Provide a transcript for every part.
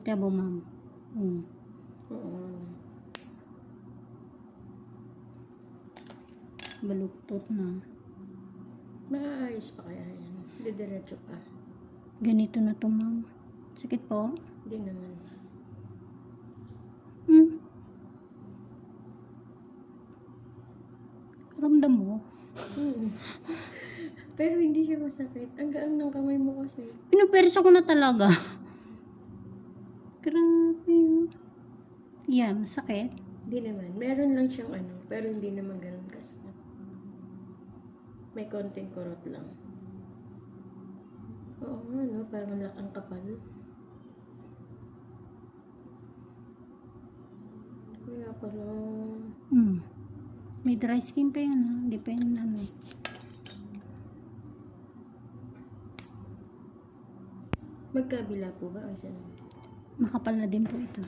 Hmm, tabo ma'am. Hmm. Oo. Baluktot na. Maayos pa kaya yan. Didiretso pa. Ganito na to ma'am. Sakit po? Hindi naman. Hmm. Ramdam mo? Hmm. Pero hindi siya masakit. Ang gaan ng kamay mo kasi. Pinupersa ko na talaga. Grabe. oh. Yeah, masakit. Hindi naman. Meron lang siyang ano, pero hindi naman ganun kasakit. May konting kurot lang. Oo nga, no? Parang ang lakang kapal. Kaya pala... Hmm. May dry skin pa yan ha. Hindi pa yan ano. Magkabila po ba? O isa lang? Makapal na din po ito.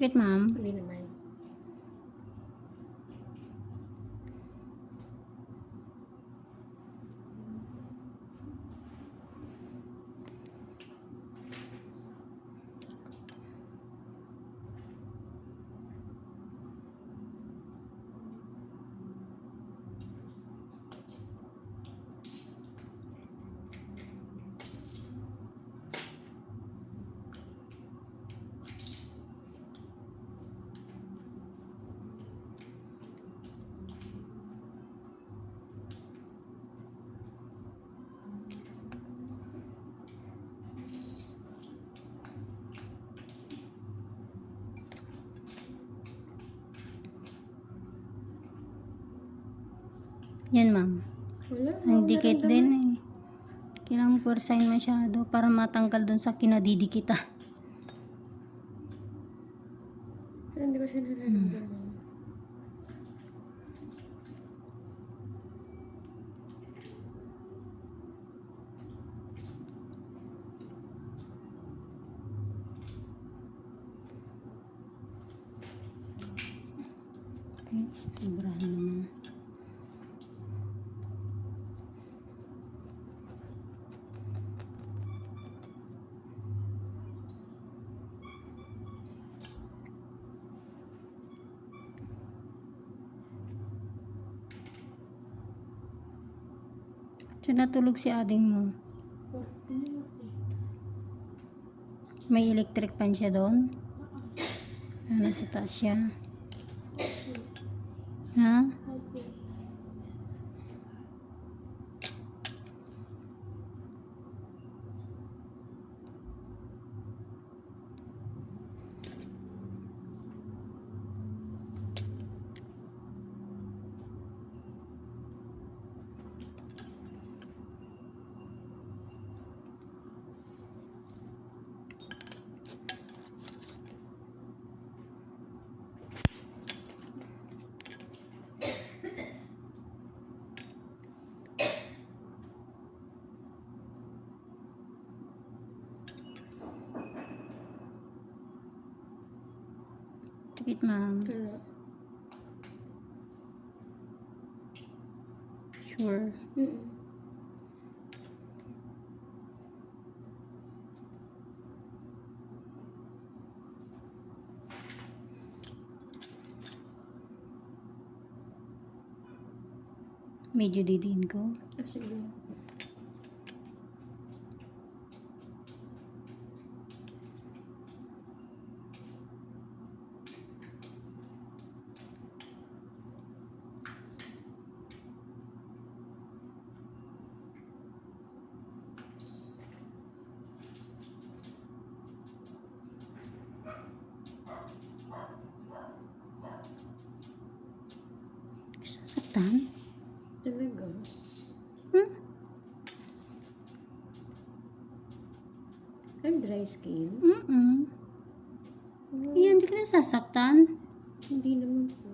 Sakit ma'am. Hindi naman. Yan ma'am. Wala. Ang dikit din eh. Kailangan pursahin masyado para matanggal dun sa kinadidikita. Pero hindi ko siya nararamdaman. Okay, sobrahan naman. Saan natulog si ading mo? May electric pan siya doon? Ano sa taas siya? Ha? Tikit ma'am. Wala. Sure. Mm-mm. Medyo didiin ko. Ah, sige. Sasaktan? Talaga? Hmm? I'm dry skin. Mm-mm. Oh, Yan, di ka nasasaktan. Hindi naman po.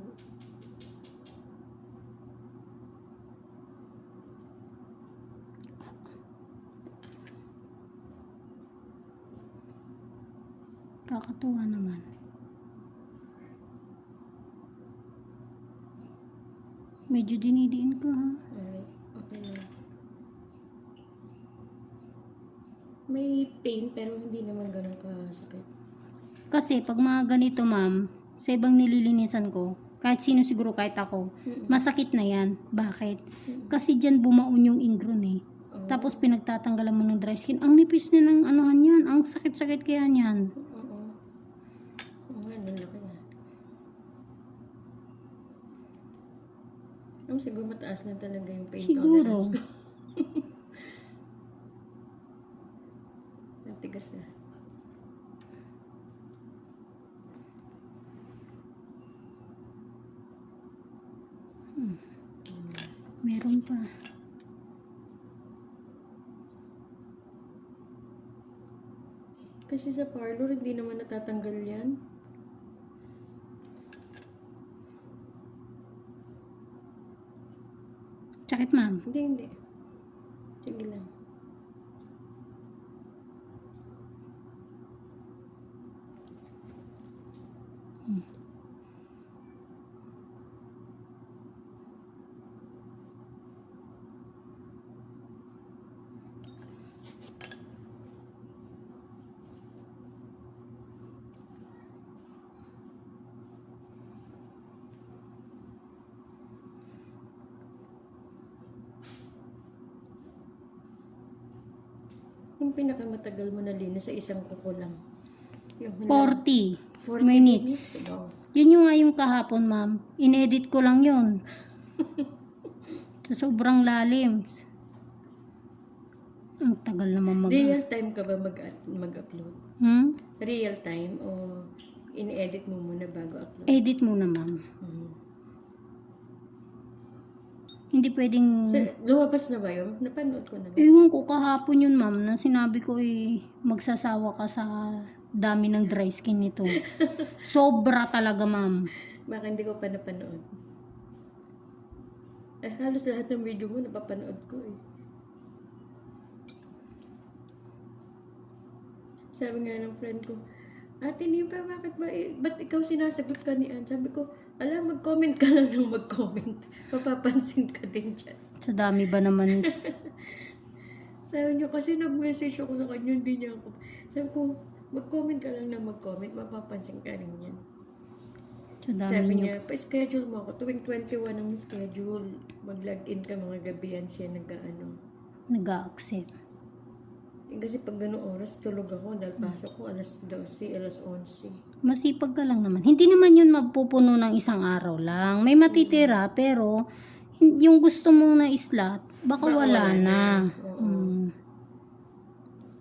Kakatuwa naman. Medyo dinidiin ko ha. Alright, okay na. May pain pero hindi naman ganun kasakit. Kasi pag mga ganito ma'am, sa ibang nililinisan ko, kahit sino siguro kahit ako, Mm-mm. masakit na yan. Bakit? Mm-mm. Kasi dyan bumaon yung ingron eh. Oo. Tapos pinagtatanggalan mo ng dry skin. Ang nipis na ng anuhan yan. Ang sakit-sakit kaya niyan. Oo. Oo nga, nalaki na. Um, siguro mataas na talaga yung pain Siguro. tolerance ko. Natigas na. Meron pa. Kasi sa parlor, hindi naman natatanggal yan. Sakit ma'am. Hindi, hindi. Sige lang. Yung pinakamatagal mo na linis sa isang kuko lang. Yung hula- 40 40 minutes. Wow. Yun yung nga yung kahapon, ma'am. Inedit ko lang yun. so, sobrang lalim. Ang tagal naman mag... Real time ka ba mag mag-upload? Hmm? Real time o in-edit mo muna bago upload? Edit muna, ma'am. Mhm. Hindi pwedeng... So, lumabas na ba yun? Napanood ko na. Ewan ko kahapon yun, ma'am, na sinabi ko eh, magsasawa ka sa dami ng dry skin nito. Sobra talaga, ma'am. Baka hindi ko pa napanood. Eh, halos lahat ng video mo napapanood ko eh. Sabi nga ng friend ko, Ate Nimpa, bakit ba, eh, ba't ikaw sinasagot ka ni Ann? Sabi ko, alam, mag-comment ka lang ng mag-comment. Mapapansin ka din dyan. Sa dami ba naman... Sabi niya, kasi nag-message ako sa kanya, hindi niya ako. Sabi ko, mag-comment ka lang ng mag-comment, mapapansin ka rin yan. Sa dami Sabi niyo. niya, pa-schedule mo ako. Tuwing 21 ang schedule. Mag-log-in ka mga gabi yan siya nag-ano. Nag-accept. Eh, kasi pag ganung oras, tulog ako dahil pasok ko alas 12, alas 11. Masipag ka lang naman. Hindi naman yun mapupuno ng isang araw lang. May matitira, pero hin- yung gusto mong na-slot, baka Baka wala, wala na. na. Mm.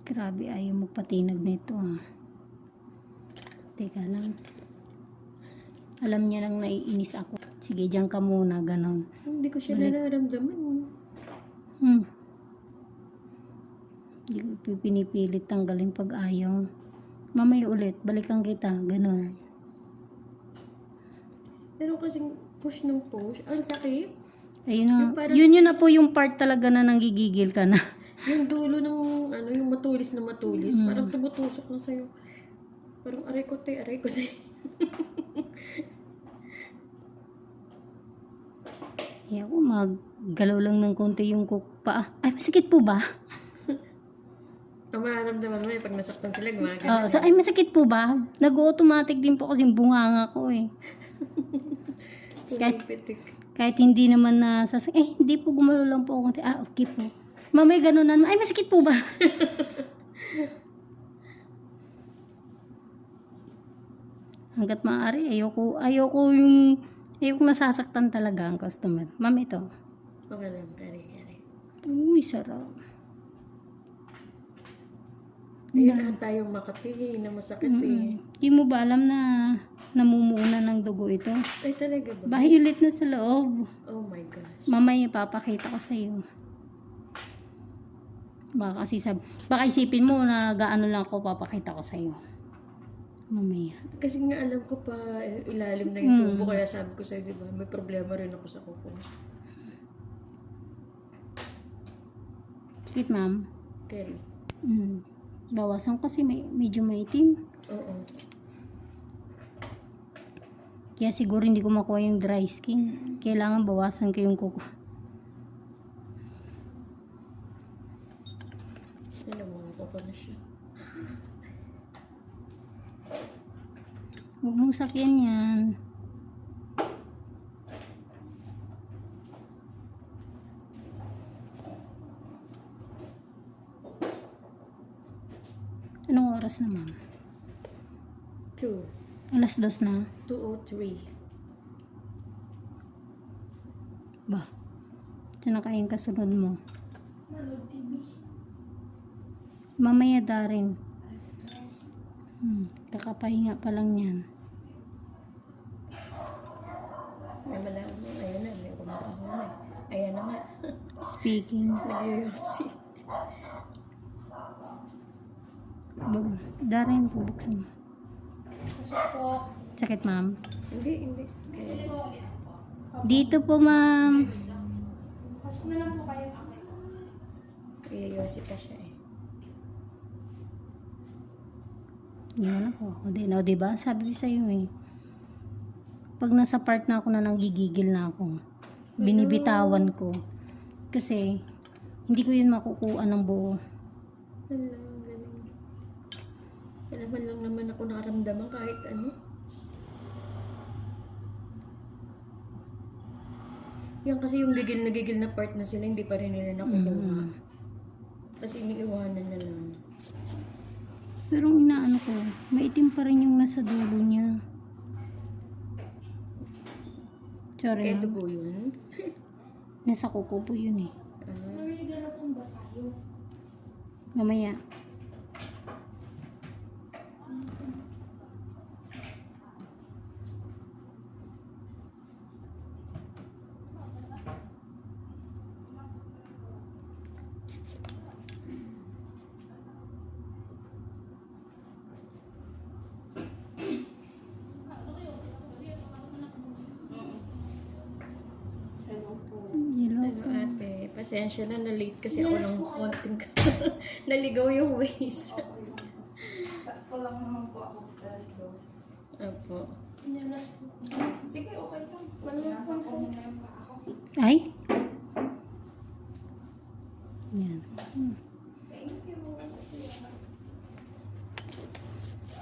Grabe, ayaw magpatinag nito ah. Teka lang. Alam niya nang naiinis ako. Sige, diyan ka muna, ganon. Hindi ko siya nararamdaman. Hmm. Hindi ko pinipilit tanggalin pag ayaw. Mamaya ulit, balikan kita, ganon. Pero kasing push ng push, ang sakit. Ayun na. Yung parang- yun yun na po yung part talaga na nanggigigil ka na. Yung dulo ng, ano, yung matulis na matulis, Mm. parang tumutusok na sa'yo. Parang aray ko te, aray ko te. Eh ako maggalaw lang ng konti yung kuk pa. Ay, masakit po ba? Ang mararamdaman mo eh, pag nasaktan sila, gumagana. Oo, so, ay, masakit po ba? Nag-automatic din po kasi bunganga ko eh. kahit-. Kahit hindi naman na sasak... Eh, hindi po gumalaw lang po ako. Ah, okay po. Mamay ganun na. Ay, masakit po ba? Hanggat maaari, ayoko, ayoko yung... Ayoko nasasaktan talaga ang customer. Ma'am, ito. Okay lang, kari, kari. Uy, sarap. Na tayong Makati, na masakit eh. Di mo ba alam na namumuuna ng dugo ito? Ay, talaga ba? Violet na sa loob. Oh my gosh. Mamaya ipapakita ko sa iyo. Baka kasi sab baka isipin mo na gaano lang ako papakita ko sa iyo. Mamaya. Kasi nga alam ko pa eh, ilalim na yung tubo, kaya sabi ko sa'yo, di ba, may problema rin ako sa kuko. Sweet ma'am. Kari. Mm. Bawasan kasi may medyo maitim. Oo. Kaya siguro hindi ko makuha yung dry skin. Kailangan bawasan ko yung kuko. Nalawa ko pa na siya. Huwag mong sakyan yan. Oras na, ma'am? 2. Alas dos na. 203. Ba? Ito na kayong kasunod mo. Mamaya darin. Hmm, kakapahinga pa lang yan. Naman na, ayan na, may kumakahon na. Ayan na nga. Speaking. Nagyoyosi. Ba- Darin, bubuksan mo. Sakit, ma'am. Hindi, hindi. Dito po, ma'am. nagyoyosi pa siya eh. Yun ako. O, di, no, diba? Sabi ko sa'yo eh. Pag nasa part na ako na nanggigigil na ako, binibitawan ko. Kasi, hindi ko yun makukuha ng buo. Galing. Kailangan lang naman ako nakaramdaman kahit ano. Yan kasi yung gigil na gigil na part na sila, hindi pa rin nila nakukuha. Mm. Kasi iniiwanan na lang. Pero ang inaano ko, maitim pa rin yung nasa dulo niya. Sorry, Kaya ma'am. dugo yun. Nasa kuko po yun eh. Ah, Mamaya. Hello. ano ate, pasensya na, na-late kasi ako ng konting Naligaw yung ways. Sakto lang naman po ako alas dos. Opo. Sige, okay lang. Nasa ko na yung pa ako. Ay? Yan. Thank you.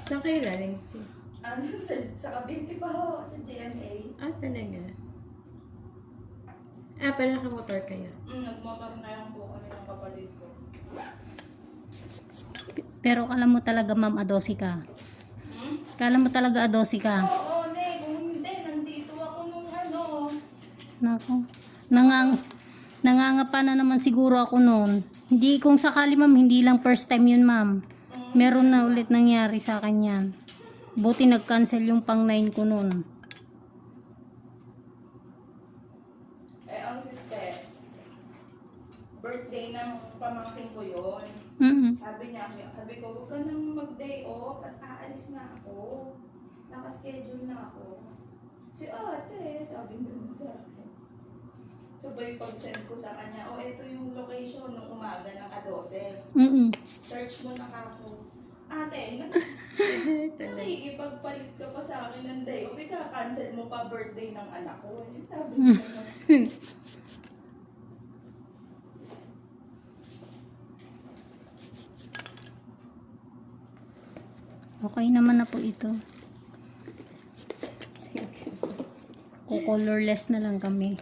Saan kayo galing? Si- Ano, sa, sa Cavite pa ho, sa GMA. Ah, talaga? Ah, pala nakamotor kayo. Mm, nagmotor na lang po kami ng kapatid ko. Pero kala mo talaga ma'am adosi ka. Hmm? Kala mo talaga adosi ka. Oo, ne, kung hindi, nandito ako nung ano. Nako. Nangang nangangapa na naman siguro ako noon. Hindi kung sakali ma'am, hindi lang first time yun ma'am. Meron na ulit nangyari sa akin yan. Buti nag-cancel yung pang 9 ko noon. Eh, ang sister, birthday ng pamangkin ko yon. Mm Sabi niya, sabi ko, huwag ka nang mag-day off at aalis na ako. Nakaschedule na ako. Si ate, sabi niya sa akin. Sabay pag-send ko sa kanya, oh, ito yung location ng umaga ng A12. mm Search mo na ako. Ate, nakikipagpalit ka pa sa akin ng day off. Ika-cancel mo pa birthday ng anak ko. Sabi niya. Okay naman na po ito. Ko-colorless na lang kami.